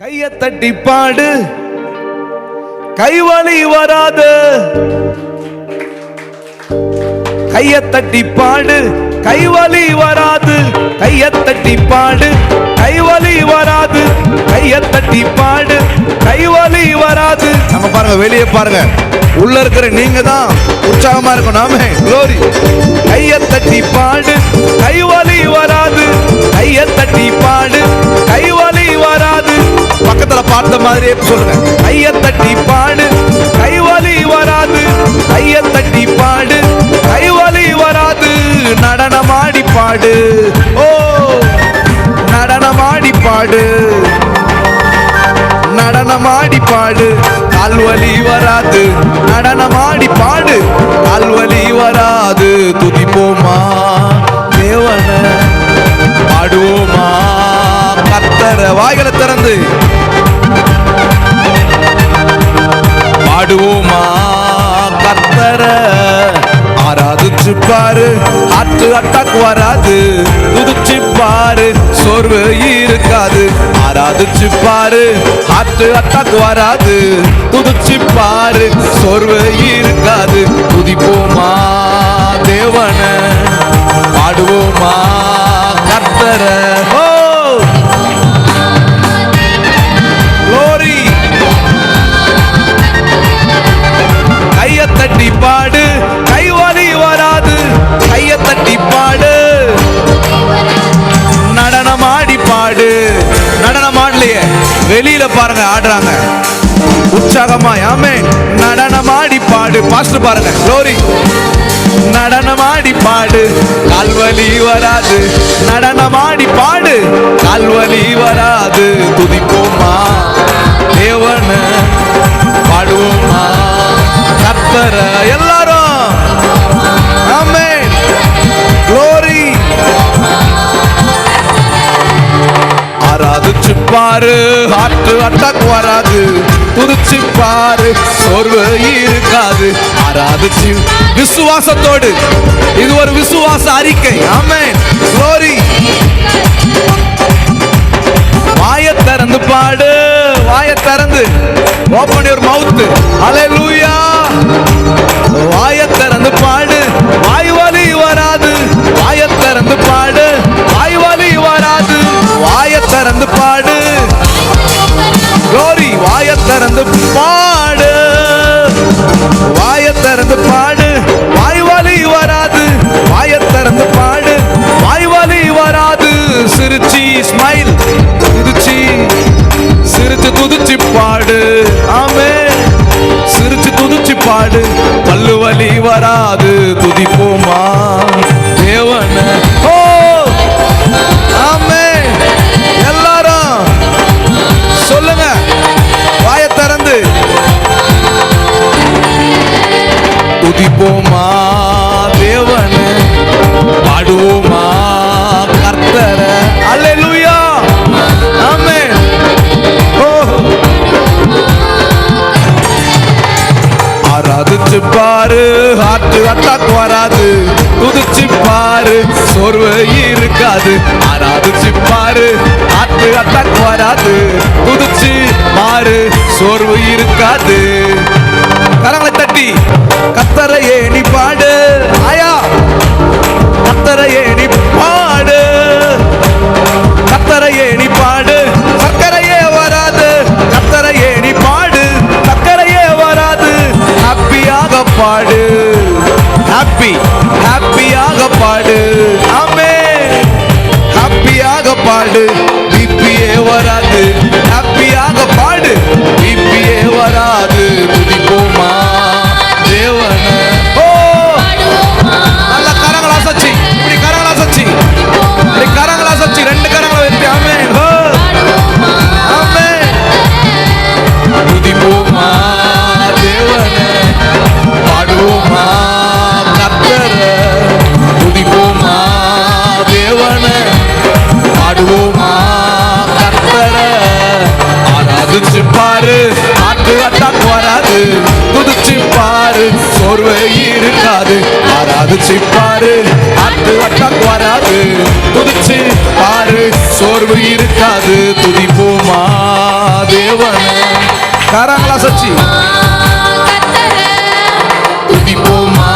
கைய தட்டி பாடு. கைவலி வராது. கைய தட்டி பாடு. கைவலி வராது. கைய தட்டி பாடு. கைவலி வராது. கைய தட்டி பாடு. கைவலி வராது. நம்ம பாருங்க வெளியே பாருங்க. உள்ள இருக்கிற நீங்க தான் உற்சாகமா இருக்கணும். ஆமே க்ளோரி கைய தட்டி பாடு. கைவலி வராது. கைய தட்டி பாடு. கைவலி பக்கத்துல பார்த்த மாதிரியே சொல்லுங்க. கைய தட்டி பாடு. கைவலி வராது. கைய தட்டி பாடு. கைவலி வராது. நடனமாடி பாடு. ஓ நடனமாடி பாடு. நடனமாடி பாடு. கால்வலி வராது. நடனமாடி பாடு. கால்வலி வராது. துதிப்போமா? தேவன பாடுவோமா? கத்தர வாய்களை திறந்து. பாடுவோமா கத்தர ஆராதிச்சு பாரு அட்டு அட்டாக் வராது துதிச்சு பாரு சோர்வு இருக்காது. ஆராதிச்சு பாரு அட்டு அட்டாக் வராது துதிச்சு பாரு சோர்வு இருக்காது. துதிப்போமா தேவன? பாடுவோமா கத்தர உற்சாகமாய் ஆமே நடனமாடி பாடு. பாஸ்டர் பாருங்க லோரி நடனமாடி பாடு. கால்வலி வராது. நடனமாடி பாடு. கால்வலி வராது. துதிப்போமா? தேவன பாடுவோமா? கத்தர எல்லாரும். ஆமே லோரி ஆராது சுப்பாரு ஆற்று அட்டாக் வராது. துதிச்சு பாரு சோர்வு இருக்காது. ஆராதிச்சு விசுவாசத்தோடு. இது ஒரு விசுவாச அறிக்கை. ஆமென். Glory. வாய திறந்து பாடு. வாய திறந்து. ஓப்பன் யுவர் மவுத் அலை லூயா திறந்து பாடு. வாய திறந்து பாடு. வாய் வலி வராது. வாய திறந்து பாடு. வாய் வலி வராது. சிரிச்சி ஸ்மைல் சிரிச்சி சிரிச்சு துதிச்சு பாடு. ஆமே சிரிச்சு துதிச்சு பாடு. பல்லு வலி வராது. துதிப்போமா? துதிப்போமா தேவன? பாடுவோமா கர்த்தர? அல்லேலூயா ஆமென் ஆராதிச்சு பாரு ஹார்ட்டு அட்டாக் வராது. குதிச்சு பாரு சோர்வு இருக்காது. ஆராதிச்சு பாரு ஆற்று அட்டாக் வராது. குதிச்சு பாரு சோர்வு இருக்காது. கரங்களை தட்டி. கத்தரையே நீ பாடு. ஆயா கத்தரையே குதிச்சு பாரு ஆட்டு வட்டம் வராது. குதிச்சு பாரு சோர்வு இருக்காது. துதிப்போமா தேவன. காராங்களா சச்சி? துதிப்போமா